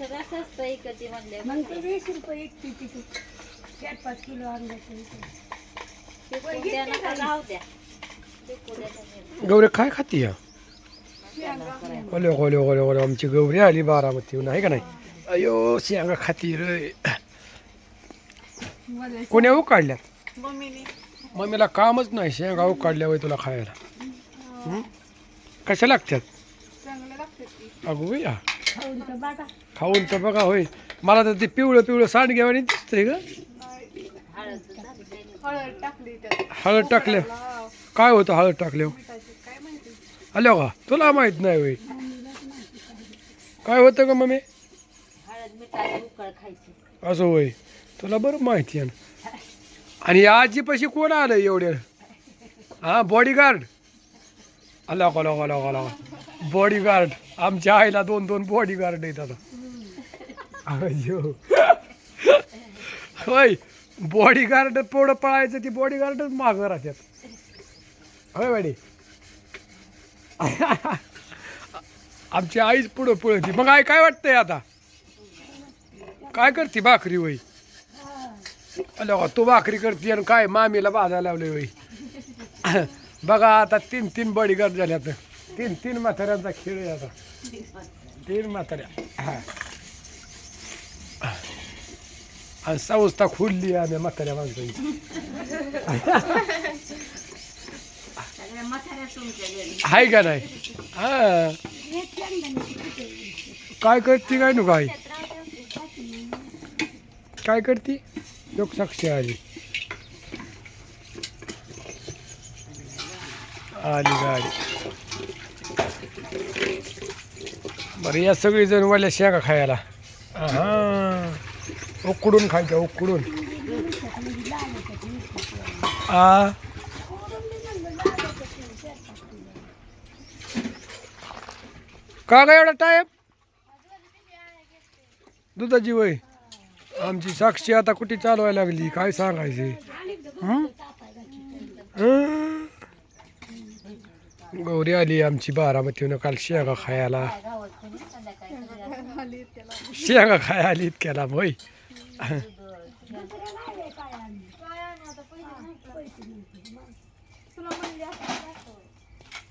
कसं असतं इकडची म्हणले मग ते वीस रुपये एकटी तिथे चार पाच किलो आणलं ते द्या नका राहू द्या. ते द्या तुम्ही. गौरी काय खाती या? ओले ओले ओले ओले आमची गौरी आली बारामतीहून आहे का नाही? अयो शेंगा खाती रे. कोण्या उकाडल्या मम्मीला कामच नाही शेंगा उकाडल्या वय तुला खायला. हं? कशा लागतात अगो या. खाऊन तर बघा खाऊन तर बघा होय. मला तर ते पिवळं पिवळं सांडग्यावानी दिसतंय ग. हळद झाली हळद टाकली. हळद टाकल्या काय होतं हळद टाकल्यावर? काय माहिती आल्या का? तुला माहीत नाही होय. काय होतं का मम्मी? हळद मिठाची उकळ खायची असं होय. तुला बरं माहिती आहे ना. आणि आजीपाशी कोण आलं एवढ्या? हा बॉडीगार्ड अलग अलग अलग अलग बॉडीगार्ड आमच्या आईला दोन दोन बॉडीगार्ड आहेत आता. अयो होय बॉडीगार्ड पोडं पळायचं ती बॉडीगार्डच मागं राहतात होय वाडी आमची आईच पुढं पळती. मग आई काय वाटतंय आता? काय करते भाकरी वय अरे तू भाकरी करते आणि काय मामीला भाजायला लावले वय बघा आता तीन तीन बॉडीगार्ड झाले आता. तीन तीन म्हाताऱ्यांचा खेळ आहे आता. तीन म्हाताऱ्या. हा. आणि संस्था खुलली आम्ही म्हाताऱ्या माणसाची. आहे का नाही? हा. काय करते काय नु काय काय करते? लोक आली आली गाडी. बरं या सगळी जण वाल्या शेंगा खायला. हा उकडून खायच्या उकडून. आ? का ग एवढा टाईम दुधाची वय. आमची साक्षी आता कुठे चालवायला लागली? काय सांगायचे? गौरी आली आमची बारामतीनं काल शेंगा खायला. शेंगा खाय आली इतक्याला होय.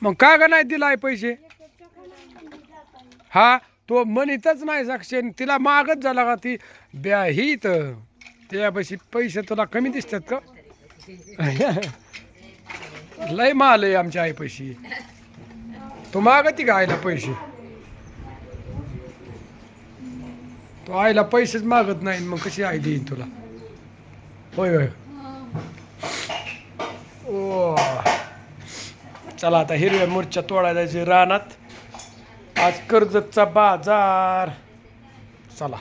मग का ग नाही दिलाय पैसे? हा तो म्हणतच नाही साक्षी. आणि तिला मागच झाला का ती? ब्या ही तर त्यापाशी पैसे तुला कमी दिसतात का? लय माल आहे आमच्या आई पैशी तो मागती का आईला पैसे? तो आईला पैसेच मागत नाही मग कशी आई देईन तुला? होय होय. ओ. चला आता हिरव्या मिरच्या तोडायला जायचे रानात. आज कर्जतचा बाजार. चला.